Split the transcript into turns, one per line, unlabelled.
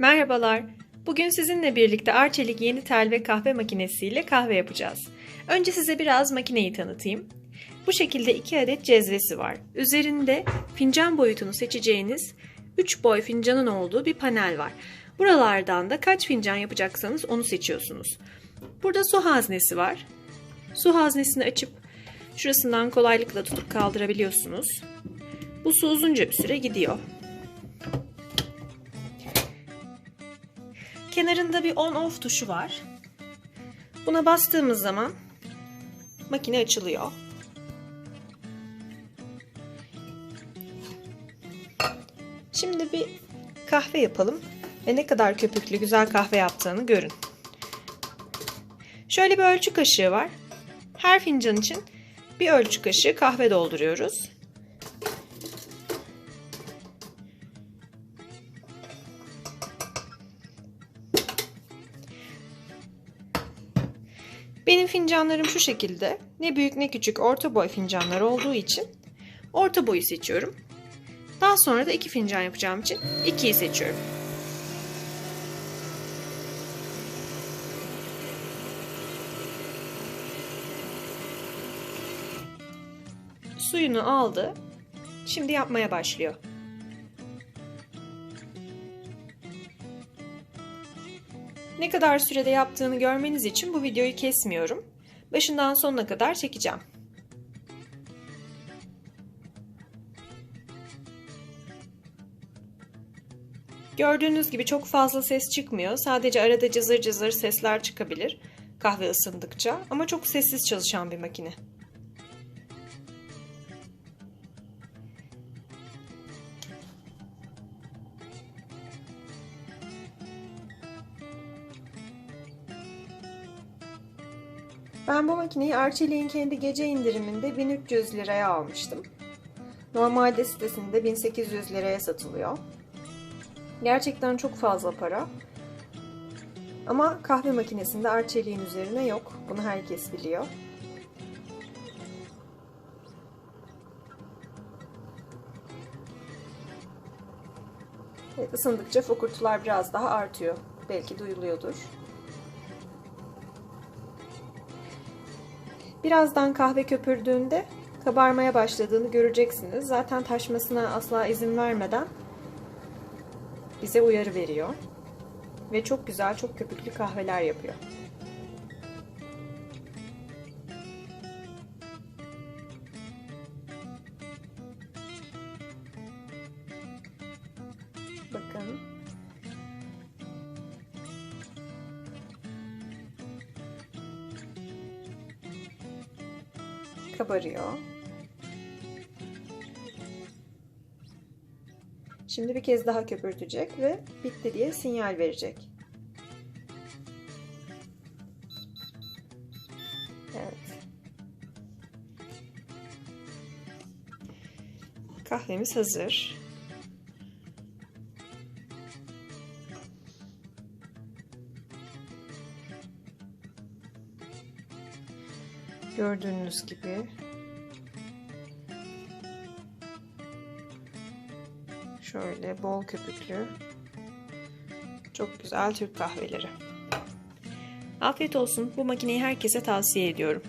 Merhabalar. Bugün sizinle birlikte Arçelik yeni tel ve kahve makinesiyle kahve yapacağız. Önce size biraz makineyi tanıtayım. Bu şekilde 2 adet cezvesi var. Üzerinde fincan boyutunu seçeceğiniz 3 boy fincanın olduğu bir panel var. Buralardan da kaç fincan yapacaksanız onu seçiyorsunuz. Burada su haznesi var. Su haznesini açıp şurasından kolaylıkla tutup kaldırabiliyorsunuz. Bu su uzunca bir süre gidiyor. Kenarında bir on off tuşu var. Buna bastığımız zaman makine açılıyor. Şimdi bir kahve yapalım ve ne kadar köpüklü güzel kahve yaptığını görün. Şöyle bir ölçü kaşığı var. Her fincan için bir ölçü kaşığı kahve dolduruyoruz. Benim fincanlarım şu şekilde. Ne büyük ne küçük orta boy fincanlar olduğu için orta boyu seçiyorum. Daha sonra da iki fincan yapacağım için ikiyi seçiyorum. Suyunu aldı. Şimdi yapmaya başlıyor. Ne kadar sürede yaptığını görmeniz için bu videoyu kesmiyorum. Başından sonuna kadar çekeceğim. Gördüğünüz gibi çok fazla ses çıkmıyor. Sadece arada cızır cızır sesler çıkabilir kahve ısındıkça ama çok sessiz çalışan bir makine. Ben bu makineyi Arçelik'in kendi gece indiriminde 1300 liraya almıştım. Normalde sitesinde 1800 liraya satılıyor. Gerçekten çok fazla para. Ama kahve makinesinde Arçelik'in üzerine yok. Bunu herkes biliyor. Evet, ısındıkça fokurtular biraz daha artıyor. Belki duyuluyordur. Birazdan kahve köpürdüğünde kabarmaya başladığını göreceksiniz. Zaten taşmasına asla izin vermeden bize uyarı veriyor. Ve çok güzel, çok köpüklü kahveler yapıyor. Bakın. Kabarıyor. Şimdi bir kez daha köpürtecek ve bitti diye sinyal verecek. Evet. Kahvemiz hazır. Gördüğünüz gibi şöyle bol köpüklü çok güzel Türk kahveleri. Afiyet olsun. Bu makineyi herkese tavsiye ediyorum.